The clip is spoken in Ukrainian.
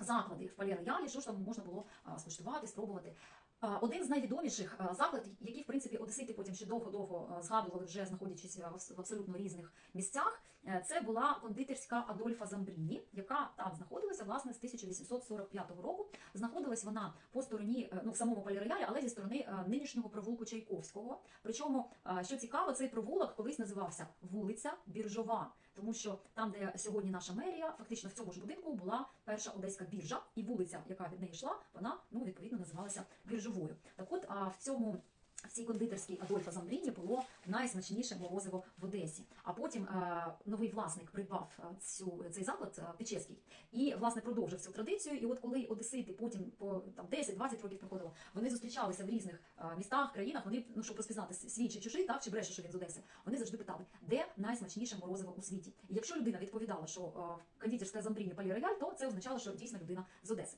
заклади в Пале-Роялі, що ж там можна було скуштувати, спробувати. Один з найвідоміших закладів, який, в принципі, одесити потім ще довго-довго згадували, вже знаходячись в абсолютно різних місцях, е, це була кондитерська Адольфа Замбріні, яка там знаходилася власне з 1845 року. Знаходилась вона по стороні, е, ну в самому Пале-Роялі, але зі сторони е, нинішнього провулку Чайковського. Причому, е, що цікаво, цей провулок колись називався вулиця Біржова, тому що там, де сьогодні наша мерія, фактично в цьому ж будинку була перша одеська біржа, і вулиця, яка від неї йшла, вона ну відповідно називалася біржовою. Так от в цьому. В цій кондитерській Адольфа Замбріні було найсмачніше морозиво в Одесі. А потім е, новий власник придбав е, цю цей заклад е, Печеський і власне продовжив цю традицію. І от коли одесити потім по там 10-20 років проходило, вони зустрічалися в різних е, містах, країнах. Вони ну щоб розпізнати свій чи чужий, так чи бреше, що він з Одеси. Вони завжди питали, де найсмачніше морозиво у світі. І якщо людина відповідала, що кондитерська Замбріні Палі Рояль, то це означало, що дійсно людина з Одеси.